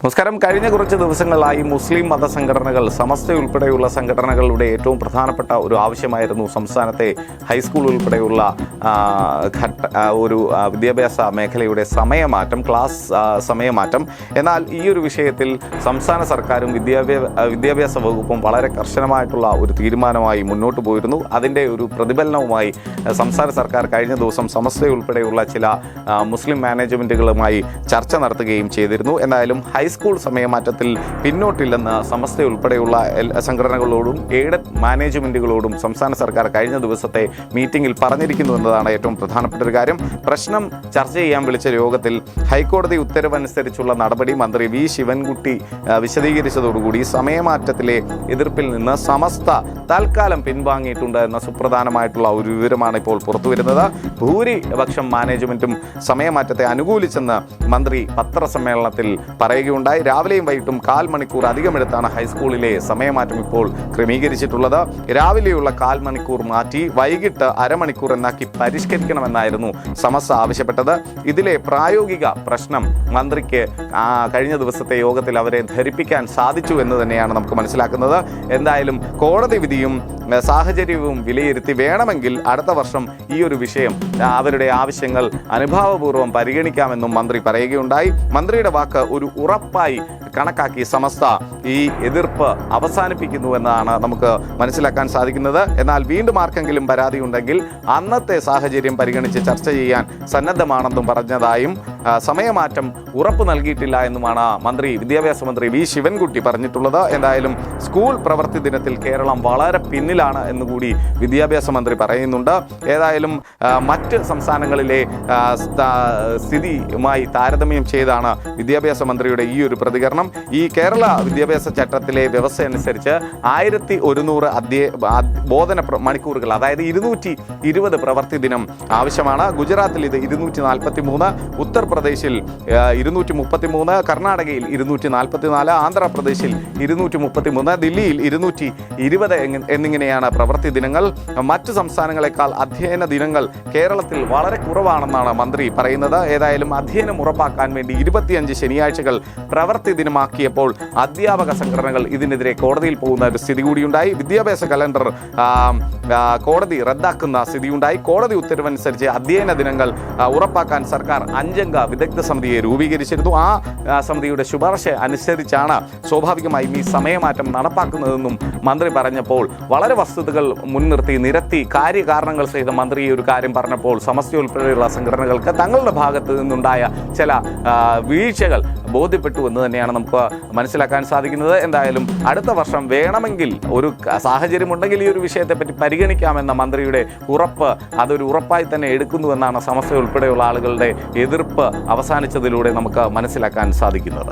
നമസ്കാരം. കഴിഞ്ഞ കുറച്ച് ദിവസങ്ങളായി മുസ്ലിം മതസംഘടനകൾ സമസ്ത ഉൾപ്പെടെയുള്ള സംഘടനകളുടെ ഏറ്റവും പ്രധാനപ്പെട്ട ഒരു ആവശ്യമായിരുന്നു സംസ്ഥാനത്തെ ഹൈസ്കൂൾ ഉൾപ്പെടെയുള്ള ഒരു വിദ്യാഭ്യാസ മേഖലയുടെ സമയമാറ്റം ക്ലാസ് സമയമാറ്റം. എന്നാൽ ഈ ഒരു വിഷയത്തിൽ സംസ്ഥാന സർക്കാരും വിദ്യാഭ്യാസ വിദ്യാഭ്യാസ വകുപ്പും വളരെ കർശനമായിട്ടുള്ള ഒരു തീരുമാനമായി മുന്നോട്ട് പോയിരുന്നു. അതിന്റെ ഒരു പ്രതിഫലനവുമായി സംസ്ഥാന സർക്കാർ കഴിഞ്ഞ ദിവസം സമസ്ത ഉൾപ്പെടെയുള്ള ചില മുസ്ലിം മാനേജ്മെന്റുകളുമായി ചർച്ച നടത്തുകയും ചെയ്തിരുന്നു. എന്തായാലും ഹൈസ്കൂൾ സമയമാറ്റത്തിൽ പിന്നോട്ടില്ലെന്ന് സമസ്ത ഉൾപ്പെടെയുള്ള സംഘടനകളോടും എയ്ഡഡ് മാനേജ്മെന്റുകളോടും സംസ്ഥാന സർക്കാർ കഴിഞ്ഞ ദിവസത്തെ മീറ്റിംഗിൽ പറഞ്ഞിരിക്കുന്നു എന്നതാണ് ഏറ്റവും പ്രധാനപ്പെട്ട ഒരു കാര്യം. പ്രശ്നം ചർച്ച ചെയ്യാൻ വിളിച്ച യോഗത്തിൽ ഹൈക്കോടതി ഉത്തരവനുസരിച്ചുള്ള നടപടി മന്ത്രി വി. ശിവൻകുട്ടി വിശദീകരിച്ചതോടുകൂടി സമയമാറ്റത്തിലെ എതിർപ്പിൽ നിന്ന് സമസ്ത തൽക്കാലം പിൻവാങ്ങിയിട്ടുണ്ട് എന്ന സുപ്രധാനമായിട്ടുള്ള ഒരു വിവരമാണ് ഇപ്പോൾ പുറത്തുവരുന്നത് ഭൂരിപക്ഷം മാനേജ്മെന്റും സമയമാറ്റത്തെ അനുകൂലിച്ചെന്ന് മന്ത്രി പത്രസമ്മേളനത്തിൽ പറയുകയുണ്ടായി. രാവിലെയും വൈകിട്ടും കാൽ മണിക്കൂർ അധികമെടുത്താണ് ഹൈസ്കൂളിലെ സമയമാറ്റം ഇപ്പോൾ ക്രമീകരിച്ചിട്ടുള്ളത്. രാവിലെയുള്ള കാൽ മണിക്കൂർ മാറ്റി വൈകിട്ട് അരമണിക്കൂർ എന്നാക്കി പരിഷ്കരിക്കണമെന്നായിരുന്നു സമസ്ത ആവശ്യപ്പെട്ടത്. ഇതിലെ പ്രായോഗിക പ്രശ്നം മന്ത്രിക്ക് കഴിഞ്ഞ ദിവസത്തെ യോഗത്തിൽ അവരെ ധരിപ്പിക്കാൻ സാധിച്ചു എന്ന് തന്നെയാണ് നമുക്ക് മനസ്സിലാക്കുന്നത്. എന്തായാലും കോടതി വിധിയും സാഹചര്യവും വിലയിരുത്തി വേണമെങ്കിൽ അടുത്ത വർഷം ഈ ഒരു വിഷയം അവരുടെ ആവശ്യങ്ങൾ അനുഭാവപൂർവം പരിഗണിക്കാമെന്നും മന്ത്രി പറയുകയുണ്ടായി. മന്ത്രിയുടെ വാക്ക് ഒരു ഉറപ്പായി കണക്കാക്കി സമസ്ത ഈ എതിർപ്പ് അവസാനിപ്പിക്കുന്നു എന്നതാണ് നമുക്ക് മനസ്സിലാക്കാൻ സാധിക്കുന്നത്. എന്നാൽ വീണ്ടും ആർക്കെങ്കിലും പരാതി ഉണ്ടെങ്കിൽ അന്നത്തെ സാഹചര്യം പരിഗണിച്ച് ചർച്ച ചെയ്യാൻ സന്നദ്ധമാണെന്നും പറഞ്ഞതായും സമയമാറ്റം ഉറപ്പ് നൽകിയിട്ടില്ല എന്നുമാണ് മന്ത്രി വിദ്യാഭ്യാസ മന്ത്രി വി. ശിവൻകുട്ടി പറഞ്ഞിട്ടുള്ളത്. എന്തായാലും സ്കൂൾ പ്രവൃത്തി ദിനത്തിൽ കേരളം വളരെ പിന്നിലാണ് എന്നുകൂടി വിദ്യാഭ്യാസ മന്ത്രി പറയുന്നുണ്ട്. ഏതായാലും മറ്റ് സംസ്ഥാനങ്ങളിലെ സ്ഥിതിയുമായി താരതമ്യം ചെയ്താണ് വിദ്യാഭ്യാസ മന്ത്രിയുടെ ഈ ഒരു പ്രതികരണം. ഈ കേരള വിദ്യാഭ്യാസ ചട്ടത്തിലെ വ്യവസ്ഥ അനുസരിച്ച് ആയിരത്തി ഒരുന്നൂറ് അധ്യയ ബോധന മണിക്കൂറുകൾ അതായത് ഇരുന്നൂറ്റി ഇരുപത് പ്രവൃത്തി ദിനം ആവശ്യമാണ്. ഗുജറാത്തിൽ ഇത് ഇരുന്നൂറ്റി നാൽപ്പത്തി മൂന്ന് ഉത്തർപ്രദേശിൽ ഇരുന്നൂറ്റി മുപ്പത്തി മൂന്ന് കർണാടകയിൽ ഇരുന്നൂറ്റി നാൽപ്പത്തി നാല് ആന്ധ്രാപ്രദേശിൽ ഇരുന്നൂറ്റി മുപ്പത്തി മൂന്ന് ദില്ലിയിൽ ഇരുന്നൂറ്റി ഇരുപത് എന്നിങ്ങനെയാണ് പ്രവൃത്തി ദിനങ്ങൾ. മറ്റു സംസ്ഥാനങ്ങളെക്കാൾ അധ്യയന ദിനങ്ങൾ കേരളത്തിൽ വളരെ കുറവാണെന്നാണ് മന്ത്രി പറയുന്നത്. ഏതായാലും അധ്യയനം ഉറപ്പാക്കാൻ വേണ്ടി ഇരുപത്തിയഞ്ച് ശനിയാഴ്ചകൾ പ്രവൃത്തി ദിനമാക്കിയപ്പോൾ അധ്യാപക സംഘടനകൾ ഇതിനെതിരെ കോടതിയിൽ പോകുന്ന ഒരു സ്ഥിതി കൂടിയുണ്ടായി. വിദ്യാഭ്യാസ കലണ്ടർ കോടതി റദ്ദാക്കുന്ന സ്ഥിതിയുണ്ടായി. കോടതി ഉത്തരവനുസരിച്ച് അധ്യയന ദിനങ്ങൾ ഉറപ്പാക്കാൻ സർക്കാർ അഞ്ചംഗ വിദഗ്ധ സമിതിയെ രൂപീകരിച്ചിരുന്നു. ആ, സമിതിയുടെ ശുപാർശ അനുസരിച്ചാണ് സ്വാഭാവികമായും ഈ സമയമാറ്റം നടപ്പാക്കുന്നതെന്നും മന്ത്രി പറഞ്ഞപ്പോൾ വളരെ വസ്തുതകൾ മുൻനിർത്തി നിരത്തി കാര്യകാരണങ്ങൾ സഹിതം മന്ത്രി ഈ ഒരു കാര്യം പറഞ്ഞപ്പോൾ സമസ്യ ഉൾപ്പെടെയുള്ള സംഘടനകൾക്ക് തങ്ങളുടെ ഭാഗത്ത് നിന്നുണ്ടായ ചില വീഴ്ചകൾ ബോധ്യപ്പെട്ടു എന്ന് തന്നെയാണ് നമുക്ക് മനസ്സിലാക്കാൻ സാധിക്കുന്നത്. എന്തായാലും അടുത്ത വർഷം വേണമെങ്കിൽ ഒരു സാഹചര്യമുണ്ടെങ്കിൽ ഈ ഒരു വിഷയത്തെപ്പറ്റി പരിഗണിക്കാമെന്ന മന്ത്രിയുടെ ഉറപ്പ് അതൊരു ഉറപ്പായി തന്നെ എടുക്കുന്നുവെന്നാണ് സമസ്ത ഉൾപ്പെടെയുള്ള ആളുകളുടെ എതിർപ്പ് അവസാനിച്ചതിലൂടെ നമുക്ക് മനസ്സിലാക്കാൻ സാധിക്കുന്നത്.